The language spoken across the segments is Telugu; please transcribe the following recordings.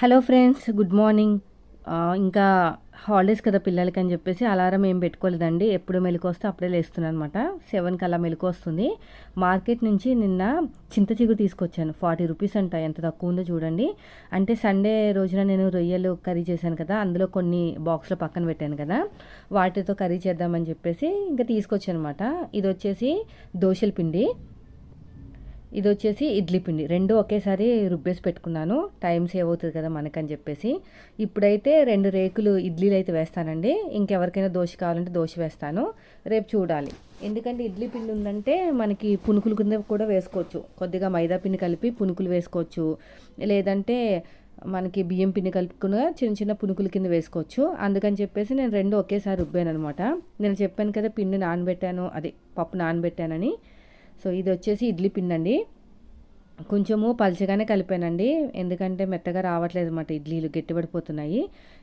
Hello friends good morning. ఇంకా హాలిడేస్ కదా పిల్లలకి అని చెప్పేసి అలారం ఏం పెట్టుకోలేదండి. ఎప్పుడు మెలకు వస్తే అప్పుడే లేస్తున్నాను అనమాట సెవెన్కి అలా మెలకు వస్తుంది. మార్కెట్ నుంచి నిన్న చింత చిగురు తీసుకొచ్చాను. ఫార్టీ రూపీస్ అంట. ఎంత తక్కువ ఉందో చూడండి. అంటే సండే రోజున నేను రొయ్యలు కర్రీ చేశాను కదా. అందులో కొన్ని బాక్స్లో పక్కన పెట్టాను కదా. వాటితో కర్రీ చేద్దామని చెప్పేసి ఇంకా తీసుకొచ్చాను అనమాట ఇది వచ్చేసి దోశల పిండి. ఇది వచ్చేసి ఇడ్లీ పిండి. రెండు ఒకేసారి రుబ్బేసి పెట్టుకున్నాను. టైం సేవ్ అవుతుంది కదా మనకని చెప్పేసి. ఇప్పుడైతే రెండు రేకులు ఇడ్లీలు అయితే వేస్తానండి. ఇంకెవరికైనా దోశ కావాలంటే దోశ వేస్తాను. రేపు చూడాలి. ఎందుకంటే ఇడ్లీ పిండి ఉందంటే మనకి పునుకులు కింద కూడా వేసుకోవచ్చు. కొద్దిగా మైదా పిండి కలిపి పునుకులు వేసుకోవచ్చు. లేదంటే మనకి బియ్యం పిండి కలుపుకున్న చిన్న చిన్న పునుకుల కింద వేసుకోవచ్చు. అందుకని చెప్పేసి నేను రెండు ఒకేసారి రుబ్బాను అనమాట నేను చెప్పాను కదా పిండి నానబెట్టాను. అదే పప్పు నానబెట్టానని. సో ఇది వచ్చేసి ఇడ్లీ పిండి అండి కొంచెము పలచగానే కలిపానండి. ఎందుకంటే మెత్తగా రావట్లేదు అనమాట ఇడ్లీలు గట్టిపడిపోతున్నాయి.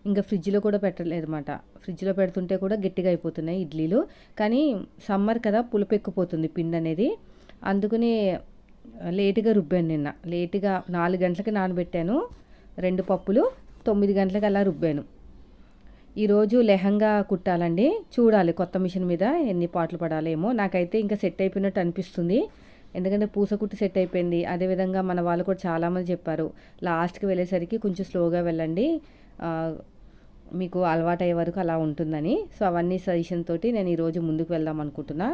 ఇంకా ఫ్రిడ్జ్లో కూడా పెట్టలేదు అనమాట ఫ్రిడ్జ్లో పెడుతుంటే కూడా గట్టిగా అయిపోతున్నాయి ఇడ్లీలు. కానీ సమ్మర్ కదా పులుపు ఎక్కిపోతుంది పిండి అనేది. అందుకని లేటుగా రుబ్బాను నిన్న. లేటుగా నాలుగు గంటలకి నానబెట్టాను. రెండు పప్పులు తొమ్మిది గంటలకు అలా రుబ్బాను. ఈరోజు లెహంగా కుట్టాలండి. చూడాలి కొత్త మిషన్ మీద ఎన్ని పాటలు పడాలేమో. నాకైతే ఇంకా సెట్ అయిపోయినట్టు అనిపిస్తుంది. ఎందుకంటే పూస కుట్టి సెట్ అయిపోయింది. అదేవిధంగా మన వాళ్ళు కూడా చాలామంది చెప్పారు. లాస్ట్కి వెళ్ళేసరికి కొంచెం స్లోగా వెళ్ళండి. మీకు అలవాటు అయ్యే వరకు అలా ఉంటుందని. సో అవన్నీ సజెషన్ తోటి నేను ఈరోజు ముందుకు వెళ్దాం అనుకుంటున్నా.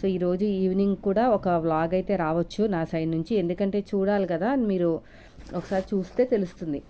సో ఈరోజు ఈవినింగ్ కూడా ఒక వ్లాగ్ అయితే రావచ్చు నా సైడ్ నుంచి. ఎందుకంటే చూడాలి కదా మీరు ఒకసారి చూస్తే తెలుస్తుంది.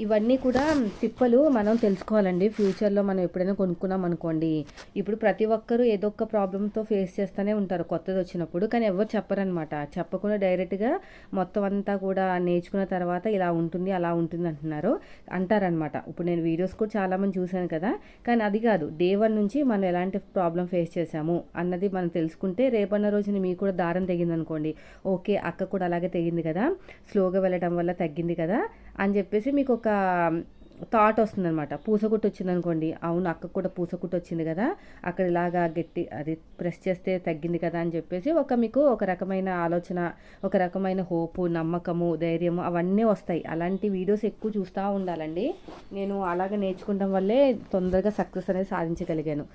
ఇవన్నీ కూడా తిప్పలు మనం తెలుసుకోవాలండి. ఫ్యూచర్లో మనం ఎప్పుడైనా కొనుక్కున్నాం అనుకోండి. ఇప్పుడు ప్రతి ఒక్కరూ ఏదో ఒక ప్రాబ్లంతో ఫేస్ చేస్తూనే ఉంటారు. కొత్తది వచ్చినప్పుడు. కానీ ఎవరు చెప్పరనమాట చెప్పకుండా డైరెక్ట్గా మొత్తం అంతా కూడా నేర్చుకున్న తర్వాత ఇలా ఉంటుంది అలా ఉంటుంది అంటున్నారు. అంటారనమాట ఇప్పుడు నేను వీడియోస్ కూడా చాలామంది చూశాను కదా. కానీ అది కాదు. డే వన్ నుంచి మనం ఎలాంటి ప్రాబ్లం ఫేస్ చేసాము అన్నది మనం తెలుసుకుంటే రేపన్న రోజున మీకు కూడా దారం తెగింది అనుకోండి. ఓకే అక్క కూడా అలాగే తెగింది కదా. స్లోగా వెళ్ళడం వల్ల తగ్గింది కదా అని చెప్పేసి మీకు ఒక థాట్ వస్తుందనమాట పూసకుట్టు వచ్చింది అనుకోండి అవును అక్క కూడా పూసకుట్టు వచ్చింది కదా అక్కడ ఇలాగా గట్టి అది ప్రెస్ చేస్తే తగ్గింది కదా అని చెప్పేసి ఒక మీకు ఒక రకమైన ఆలోచన ఒక రకమైన హోపు నమ్మకము ధైర్యము అవన్నీ వస్తాయి. అలాంటి వీడియోస్ ఎక్కువ చూస్తూ ఉండాలండి. నేను అలాగ నేర్చుకోవడం వల్లే తొందరగా సక్సెస్ అనేది సాధించగలిగాను.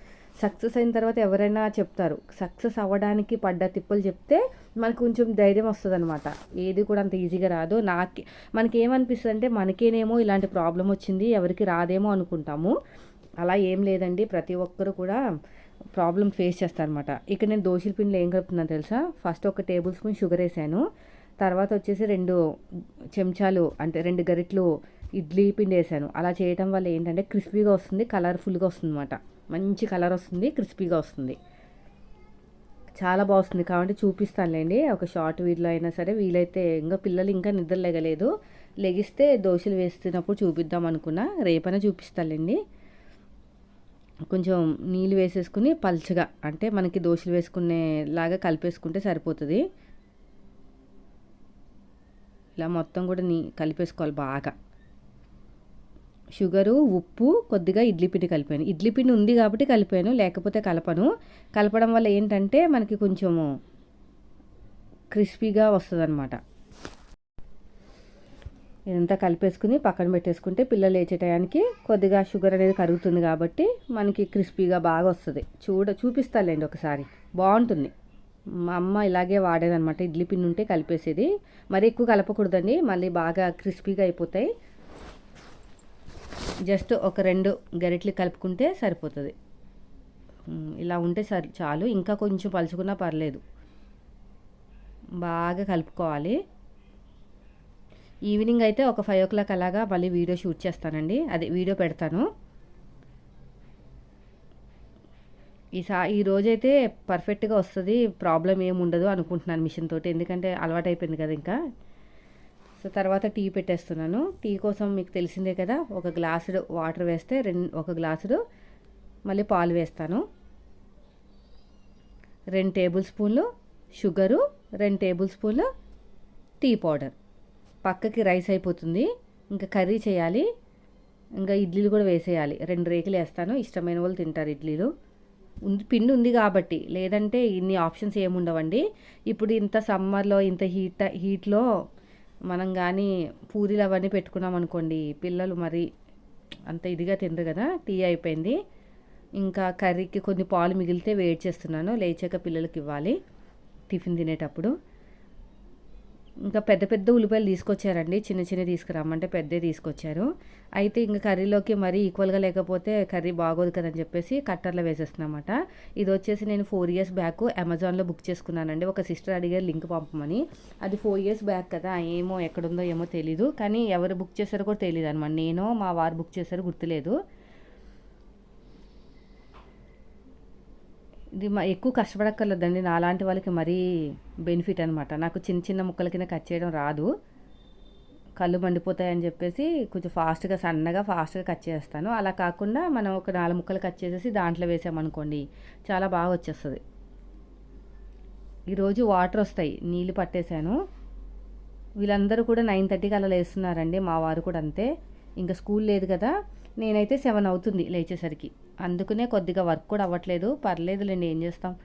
సక్సెస్ అయిన తర్వాత ఎవరైనా చెప్తారు సక్సెస్ అవ్వడానికి పడ్డ తిప్పలు చెప్తే మనకు కొంచెం ధైర్యం వస్తుంది అనమాట ఏది కూడా అంత ఈజీగా రాదు. నాకు మనకి ఏమనిపిస్తుంది అంటే మనకేనేమో ఇలాంటి ప్రాబ్లం వచ్చింది ఎవరికి రాదేమో అనుకుంటాము. అలా ఏం లేదండి. ప్రతి ఒక్కరు కూడా ప్రాబ్లం ఫేస్ చేస్తారనమాట ఇక్కడ నేను దోశల పిండిలో ఏం కలుపుతున్నాను తెలుసా? ఫస్ట్ ఒక టేబుల్ స్పూన్ షుగర్ వేసాను. తర్వాత వచ్చేసి రెండు చెంచాలు అంటే రెండు గరిట్లు ఇడ్లీ పిండి వేసాను. అలా చేయటం వల్ల ఏంటంటే క్రిస్పీగా వస్తుంది కలర్ఫుల్గా వస్తుంది అనమాట మంచి కలర్ వస్తుంది క్రిస్పీగా వస్తుంది. చాలా బాగుంది కాబట్టి చూపిస్తానులేండి. ఒక షార్ట్ వీడియో అయినా సరే వీలైతే ఇంకా పిల్లలు ఇంకా నిద్ర లేగలేదు. లెగిస్తే దోశలు వేస్తున్నప్పుడు చూపిద్దాం అనుకున్నా. రేపైనా చూపిస్తానులేండి. కొంచెం నీళ్ళు వేసేసుకుని పల్చగా అంటే మనకి దోశలు వేసుకునేలాగా కలిపేసుకుంటే సరిపోతుంది. ఇలా మొత్తం కూడా నీ కలిపేసుకోవాలి బాగా. షుగరు ఉప్పు కొద్దిగా ఇడ్లీ పిండి కలిపాను. ఇడ్లీ పిండి ఉంది కాబట్టి కలిపాను లేకపోతే కలపను. కలపడం వల్ల ఏంటంటే మనకి కొంచెము క్రిస్పీగా వస్తుంది అనమాట ఇదంతా కలిపేసుకుని పక్కన పెట్టేసుకుంటే పిల్లలు లేచే టయానికి కొద్దిగా షుగర్ అనేది కరుగుతుంది కాబట్టి మనకి క్రిస్పీగా బాగా వస్తుంది. చూడ చూపిస్తాలేండి ఒకసారి. బాగుంటుంది. మా అమ్మ ఇలాగే వాడేదనమాట ఇడ్లీ పిండి ఉంటే కలిపేసేది. మరి ఎక్కువ కలపకూడదండి. మళ్ళీ బాగా క్రిస్పీగా అయిపోతాయి. జస్ట్ ఒక రెండు గరిటెలు కలుపుకుంటే సరిపోతుంది. ఇలా ఉంటే సరి చాలు. ఇంకా కొంచెం పలుచుకున్నా పర్లేదు. బాగా కలుపుకోవాలి. ఈవినింగ్ అయితే ఒక ఫైవ్ ఓ క్లాక్ అలాగా మళ్ళీ వీడియో షూట్ చేస్తానండి. అదే వీడియో పెడతాను. ఈ సా ఈ రోజైతే పర్ఫెక్ట్గా వస్తుంది. ప్రాబ్లం ఏమి ఉండదు అనుకుంటున్నాను మిషన్ తోటి. ఎందుకంటే అలవాటు అయిపోయింది కదా ఇంకా. సో తర్వాత టీ పెట్టేస్తున్నాను. టీ కోసం మీకు తెలిసిందే కదా ఒక గ్లాసుడు వాటర్ వేస్తే రెండు ఒక గ్లాసుడు మళ్ళీ పాలు వేస్తాను. రెండు టేబుల్ స్పూన్లు షుగరు రెండు టేబుల్ స్పూన్లు టీ పౌడర్. పక్కకి రైస్ అయిపోతుంది. ఇంకా కర్రీ చేయాలి. ఇంకా ఇడ్లీలు కూడా వేసేయాలి. రెండు రేకులు వేస్తాను. ఇష్టమైన వాళ్ళు తింటారు ఇడ్లీలు. ఉంది పిండి ఉంది కాబట్టి. లేదంటే ఇన్ని ఆప్షన్స్ ఏముండవండి. ఇప్పుడు ఇంత సమ్మర్లో ఇంత హీట్ హీట్లో మనం కానీ పూరీలు అవన్నీ పెట్టుకున్నాం అనుకోండి పిల్లలు మరి అంత ఇదిగా తినరు కదా టీ అయిపోయింది. ఇంకా కర్రీకి కొన్ని పాలు మిగిలితే వేడి చేస్తున్నాను లేచాక పిల్లలకి ఇవ్వాలి టిఫిన్ తినేటప్పుడు. ఇంకా పెద్ద పెద్ద ఉల్లిపాయలు తీసుకొచ్చారండి. చిన్న చిన్న తీసుకురామంటే పెద్దే తీసుకొచ్చారు. అయితే ఇంకా కర్రీలోకి మరీ ఈక్వల్గా లేకపోతే కర్రీ బాగోదు కదని చెప్పేసి కట్టర్లో వేసేస్తున్నమాట. ఇది వచ్చేసి నేను ఫోర్ ఇయర్స్ బ్యాక్ అమెజాన్లో బుక్ చేసుకున్నానండి. ఒక సిస్టర్ అడిగారు లింక్ పంపమని. అది ఫోర్ ఇయర్స్ బ్యాక్ కదా ఏమో ఎక్కడుందో ఏమో తెలీదు. కానీ ఎవరు బుక్ చేశారో కూడా తెలియదు అనమాట నేను మా వారు బుక్ చేశారో గుర్తులేదు. ఇది మా ఎక్కువ కష్టపడక్కర్లేదండి. నాలాంటి వాళ్ళకి మరీ బెనిఫిట్ అనమాట నాకు చిన్న చిన్న ముక్కల కింద కట్ చేయడం రాదు. కళ్ళు మండిపోతాయని చెప్పేసి కొంచెం ఫాస్ట్గా సన్నగా ఫాస్ట్గా కట్ చేస్తాను. అలా కాకుండా మనం ఒక నాలుగు ముక్కలు కట్ చేసేసి దాంట్లో వేసామనుకోండి చాలా బాగా వచ్చేస్తుంది. ఈరోజు వాటర్ వస్తాయి. నీళ్ళు పట్టేశాను. వీళ్ళందరూ కూడా నైన్ థర్టీకి అలా లేస్తున్నారండి. మా వారు కూడా అంతే. ఇంకా స్కూల్ లేదు కదా. నేనైతే సెవెన్ అవుతుంది లేచేసరికి. అందుకనే కొద్దిగా వర్క్ కూడా అవ్వట్లేదు. పర్లేదులేండి ఏం చేస్తాం?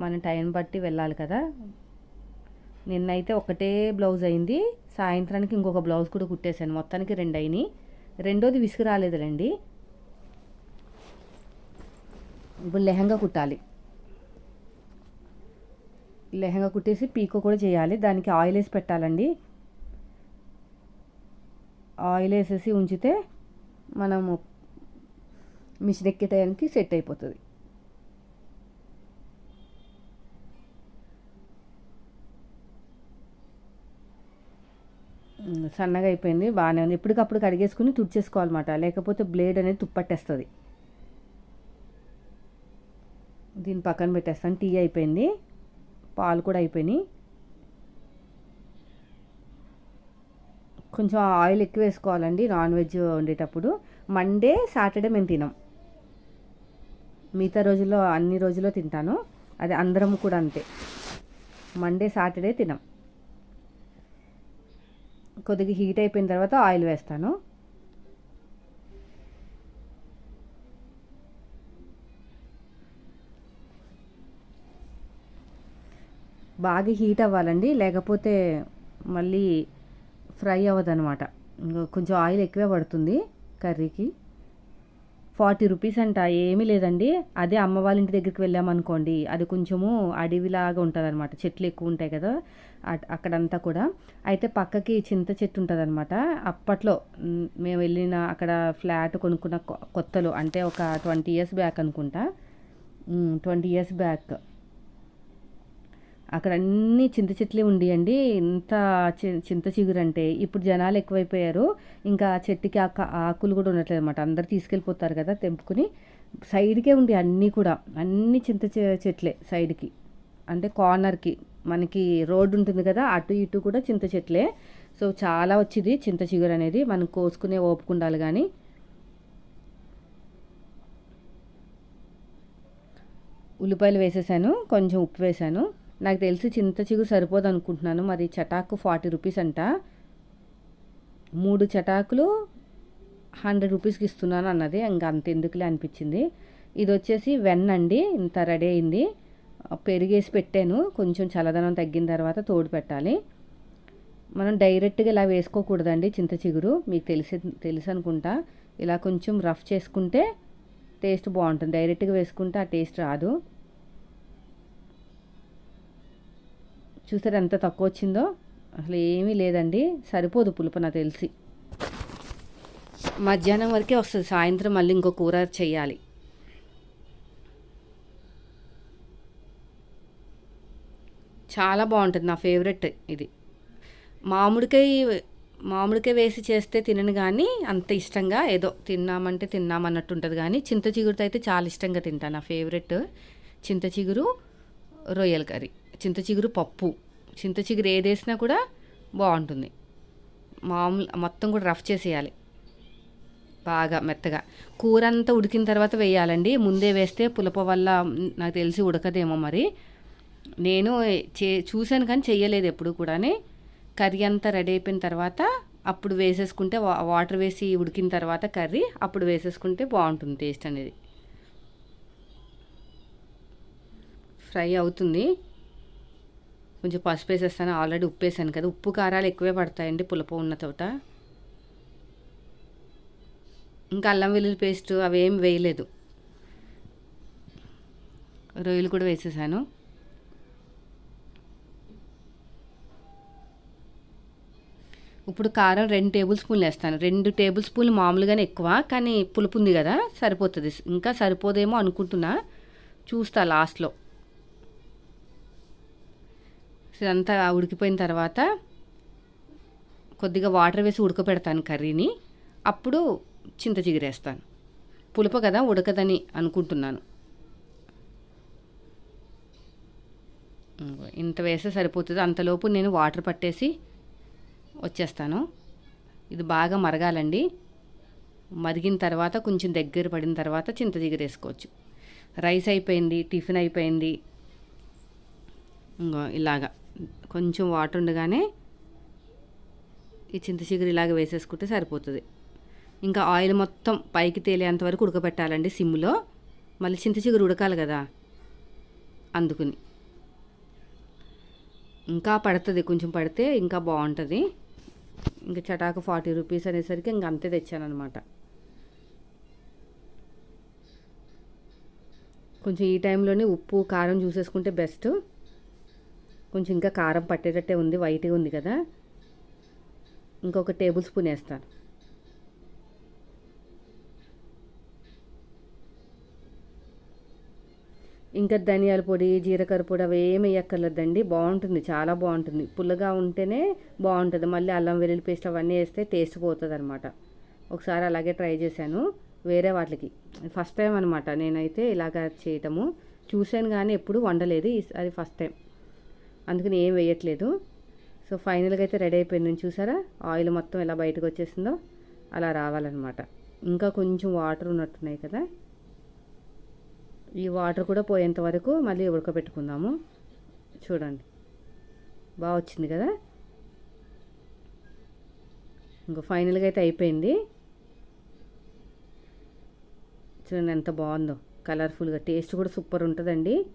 మన టైం బట్టి వెళ్ళాలి కదా. నిన్నైతే ఒకటే బ్లౌజ్ అయింది. సాయంత్రానికి ఇంకొక బ్లౌజ్ కూడా కుట్టేశాను. మొత్తానికి రెండు అయినాయి. రెండోది విసుగు రాలేదులేండి. ఇప్పుడు లెహంగా కుట్టాలి. లెహంగా కుట్టేసి పీకో కూడా చేయాలి. దానికి ఆయిల్ వేసి పెట్టాలండి. ఆయిల్ వేసేసి ఉంచితే మనము మిషన్ ఎక్కే టైంకి సెట్ అయిపోతుంది. సన్నగా అయిపోయింది బాగానే ఉంది. ఎప్పటికప్పుడు కడిగేసుకుని తుడిచేసుకోవాలన్నమాట. లేకపోతే బ్లేడ్ అనేది తుప్పట్టేస్తుంది. దీని పక్కన పెట్టేస్తాను. టీ అయిపోయింది. పాలు కూడా అయిపోయినాయి. కొంచెం ఆయిల్ ఎక్కువ వేసుకోవాలండి నాన్ వెజ్ వండేటప్పుడు. మండే సాటర్డే మేము తినాం. మిగతా రోజుల్లో అన్ని రోజుల్లో తింటాను. అది అందరం కూడా అంతే. మండే సాటర్డే తినాం. కొద్దిగా హీట్ అయిపోయిన తర్వాత ఆయిల్ వేస్తాను. బాగా హీట్ అవ్వాలండి. లేకపోతే మళ్ళీ ఫ్రై అవ్వదనమాట కొంచెం ఆయిల్ ఎక్కువే పడుతుంది కర్రీకి. ఫార్టీ రూపీస్ అంట ఏమీ లేదండి. అదే అమ్మ వాళ్ళ ఇంటి దగ్గరికి వెళ్ళామనుకోండి అది కొంచెము అడవిలాగా ఉంటుంది అనమాట చెట్లు ఎక్కువ ఉంటాయి కదా అక్కడంతా కూడా. అయితే పక్కకి చింత చెట్టు ఉంటుంది అనమాట అప్పట్లో మేము వెళ్ళిన అక్కడ ఫ్లాట్ కొనుక్కున్న కొత్తలో అంటే ఒక ట్వంటీ ఇయర్స్ బ్యాక్ అనుకుంటా. Twenty years back. అక్కడ అన్ని చింత చెట్లే ఉండియండి. ఇంత చింత చిగురు అంటే ఇప్పుడు జనాలు ఎక్కువైపోయారు. ఇంకా చెట్టుకి ఆక ఆకులు కూడా ఉండట్లేదు అనమాట అందరు తీసుకెళ్ళిపోతారు కదా తెంపుకుని. సైడ్కే ఉండి అన్నీ కూడా. అన్ని చింత చెట్లే సైడ్కి. అంటే కార్నర్కి. మనకి రోడ్డు ఉంటుంది కదా అటు ఇటు కూడా చింత చెట్లే. సో చాలా వచ్చింది చింత చిగురు అనేది. మనం కోసుకునే ఓపుకుండాలి కానీ. ఉల్లిపాయలు వేసేసాను. కొంచెం ఉప్పు వేసాను. నాకు తెలిసి చింత చిగు సరిపోదు అనుకుంటున్నాను మరి చటాకు ఫార్టీ రూపీస్ అంట. మూడు చటాకులు హండ్రెడ్ రూపీస్కి ఇస్తున్నాను అన్నది. ఇంకా అంత ఎందుకులే అనిపించింది. ఇది వచ్చేసి వెన్న అండి ఇంత రెడీ అయింది. పెరిగేసి పెట్టాను. కొంచెం చల్లదనం తగ్గిన తర్వాత తోడు పెట్టాలి. మనం డైరెక్ట్గా ఇలా వేసుకోకూడదండి చింత చిగురు. మీకు తెలిసి తెలుసు అనుకుంటా. ఇలా కొంచెం రఫ్ చేసుకుంటే టేస్ట్ బాగుంటుంది. డైరెక్ట్గా వేసుకుంటే ఆ టేస్ట్ రాదు. చూసారు ఎంత తక్కువ వచ్చిందో అసలు ఏమీ లేదండి. సరిపోదు పులుపు నాకు తెలిసి. మధ్యాహ్నం వరకే వస్తుంది. సాయంత్రం మళ్ళీ ఇంకో కూర చేయాలి చాలా బాగుంటుంది. నా ఫేవరెట్ ఇది. మామిడికాయ మామిడికాయ వేసి చేస్తే తినను కానీ అంత ఇష్టంగా ఏదో తిన్నామంటే తిన్నామన్నట్టు ఉంటుంది కానీ చింత చిగురుతో అయితే చాలా ఇష్టంగా తింటాను నా ఫేవరెట్ చింత చిగురు రొయ్యల కర్రీ. చింత చిగురు పప్పు. చింత చిగురు ఏది కూడా బాగుంటుంది. మామూలు మొత్తం కూడా రఫ్ చేసేయాలి. బాగా మెత్తగా. కూర అంతా ఉడికిన తర్వాత వేయాలండి. ముందే వేస్తే పులప వల్ల నాకు తెలిసి ఉడకదేమో మరి. నేను చే చూశాను కానీ చెయ్యలేదు ఎప్పుడు కూడా కర్రీ అంతా రెడీ అయిపోయిన తర్వాత అప్పుడు వేసేసుకుంటే వాటర్ వేసి ఉడికిన తర్వాత కర్రీ అప్పుడు వేసేసుకుంటే బాగుంటుంది టేస్ట్ అనేది. ఫ్రై అవుతుంది. కొంచెం పసుపు వేసేస్తాను. ఆల్రెడీ ఉప్పు వేసాను కదా. ఉప్పు కారాలు ఎక్కువే పడతాయండి పులప ఉన్న తోట. ఇంకా అల్లం వెల్లుల్లి పేస్ట్ అవేం వేయలేదు. రొయ్యలు కూడా వేసేసాను. ఇప్పుడు కారం రెండు టేబుల్ స్పూన్లు వేస్తాను. రెండు టేబుల్ స్పూన్లు మామూలుగానే ఎక్కువ కానీ పులుపు ఉంది కదా సరిపోతుంది. ఇంకా సరిపోదేమో అనుకుంటున్నా. చూస్తా లాస్ట్లో. ఇదంతా ఉడికిపోయిన తర్వాత కొద్దిగా వాటర్ వేసి ఉడకపెడతాను కర్రీని. అప్పుడు చింత చిగురేస్తాను. పులుపు కదా ఉడకదని అనుకుంటున్నాను. ఇంత వేస్తే సరిపోతుంది. అంతలోపు నేను వాటర్ పట్టేసి వచ్చేస్తాను. ఇది బాగా మరగాలండి. మరిగిన తర్వాత కొంచెం దగ్గర పడిన తర్వాత చింత చిగురేసుకోవచ్చు రైస్ అయిపోయింది టిఫిన్ అయిపోయింది. ఇలాగా. కొంచెం వాటర్ ఉండగానే ఈ చింత చిగురు ఇలాగ వేసేసుకుంటే సరిపోతుంది. ఇంకా ఆయిల్ మొత్తం పైకి తేలేంత వరకు ఉడకబెట్టాలండి సిమ్లో. మళ్ళీ చింత చిగురు ఉడకాలి కదా అందుకుని. ఇంకా పడుతుంది కొంచెం పడితే ఇంకా బాగుంటుంది. ఇంకా చటాకు ఫార్టీ రూపీస్ అనేసరికి ఇంక అంతే తెచ్చానమాట కొంచెం ఈ టైంలోనే ఉప్పు కారం చూసేసుకుంటే బెస్ట్. కొంచెం ఇంకా కారం పట్టేటట్టే ఉంది వైట్గా ఉంది కదా. ఇంకొక టేబుల్ స్పూన్ వేస్తాను. ఇంకా ధనియాల పొడి జీలకర్ర పొడి అవి ఏమి వేయక్కర్లేదండి. బాగుంటుంది చాలా బాగుంటుంది. పుల్లగా ఉంటేనే బాగుంటుంది. మళ్ళీ అల్లం వెల్లుల్లి పేస్ట్ అవన్నీ వేస్తే టేస్ట్ పోతుంది అనమాట ఒకసారి అలాగే ట్రై చేశాను వేరే వాటికి. ఫస్ట్ టైం అనమాట నేనైతే ఇలాగ చేయటము. చూశాను కానీ ఎప్పుడు వండలేదు అది ఫస్ట్ టైం. అందుకని ఏం వేయట్లేదు. సో ఫైనల్గా అయితే రెడీ అయిపోయింది. చూసారా? ఆయిల్ మొత్తం ఎలా బయటకు వచ్చేసిందో అలా రావాలన్నమాట. ఇంకా కొంచెం వాటర్ ఉన్నట్టున్నాయి కదా? ఈ వాటర్ కూడా పోయేంత వరకు మళ్ళీ ఉడకబెట్టుకుందాము. చూడండి. బాగా వచ్చింది కదా? ఇంకా ఫైనల్గా అయితే అయిపోయింది. చూడండి ఎంత బాగుందో. కలర్ఫుల్గా టేస్ట్ కూడా సూపర్ ఉంటుందండి.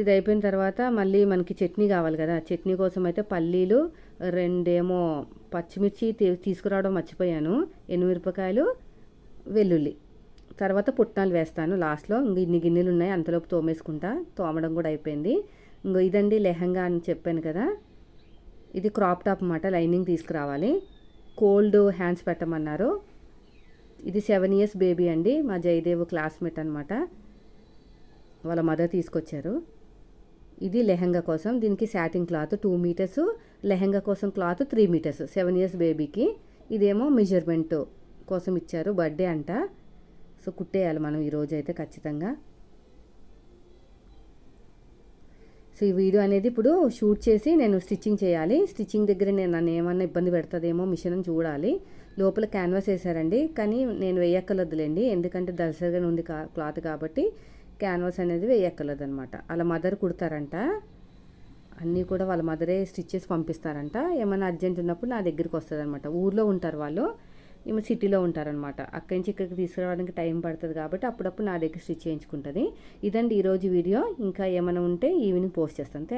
ఇది అయిపోయిన తర్వాత మళ్ళీ మనకి చట్నీ కావాలి కదా. చట్నీ కోసం అయితే పల్లీలు రెండేమో పచ్చిమిర్చి తీసుకురావడం మర్చిపోయాను. ఎనిమిరపకాయలు వెల్లుల్లి. తర్వాత పుట్నాలు వేస్తాను లాస్ట్లో. ఇంక ఇన్ని గిన్నెలు ఉన్నాయి అంతలోపు తోమేసుకుంటా. తోమడం కూడా అయిపోయింది. ఇంకో ఇదండి లెహంగా అని చెప్పాను కదా. ఇది క్రాప్ టాప్ అన్నమాట లైనింగ్ తీసుకురావాలి. కోల్డ్ హ్యాండ్స్ పెట్టమన్నారు. ఇది సెవెన్ ఇయర్స్ బేబీ అండి మా జయదేవ్ క్లాస్మేట్ అనమాట వాళ్ళ మదర్ తీసుకొచ్చారు. ఇది లెహంగా కోసం. దీనికి satin cloth two metres lehenga కోసం cloth three metres seven years బేబీకి ఇదేమో మెజర్మెంట్ కోసం ఇచ్చారు బర్త్డే అంట. సో కుట్టేయాలి మనం ఈరోజు అయితే ఖచ్చితంగా. సో ఈ వీడియో అనేది ఇప్పుడు షూట్ చేసి నేను స్టిచ్చింగ్ చేయాలి. స్టిచ్చింగ్ దగ్గర నేను నన్ను ఏమన్నా ఇబ్బంది పెడుతుందేమో మిషన్ చూడాలి. లోపల క్యాన్వాస్ వేసారండి కానీ నేను వేయక్కర్లేదులేండి. ఎందుకంటే దర్శగా ఉంది క్లాత్ కాబట్టి క్యాన్వాస్ అనేది వేయక్కర్లేదు అనమాట వాళ్ళ మదర్ కుడతారంట. అన్నీ కూడా వాళ్ళ మదరే స్టిచ్ చేసి పంపిస్తారంట. ఏమైనా అర్జెంట్ ఉన్నప్పుడు నా దగ్గరికి వస్తుంది అనమాట ఊర్లో ఉంటారు వాళ్ళు. ఈమె సిటీలో ఉంటారనమాట. అక్కడి నుంచి ఇక్కడికి తీసుకురావడానికి టైం పడుతుంది కాబట్టి అప్పుడప్పుడు నా దగ్గర స్టిచ్ చేయించుకుంటుంది. ఇదండి ఈరోజు వీడియో. ఇంకా ఏమైనా ఉంటే ఈవినింగ్ పోస్ట్ చేస్తాను.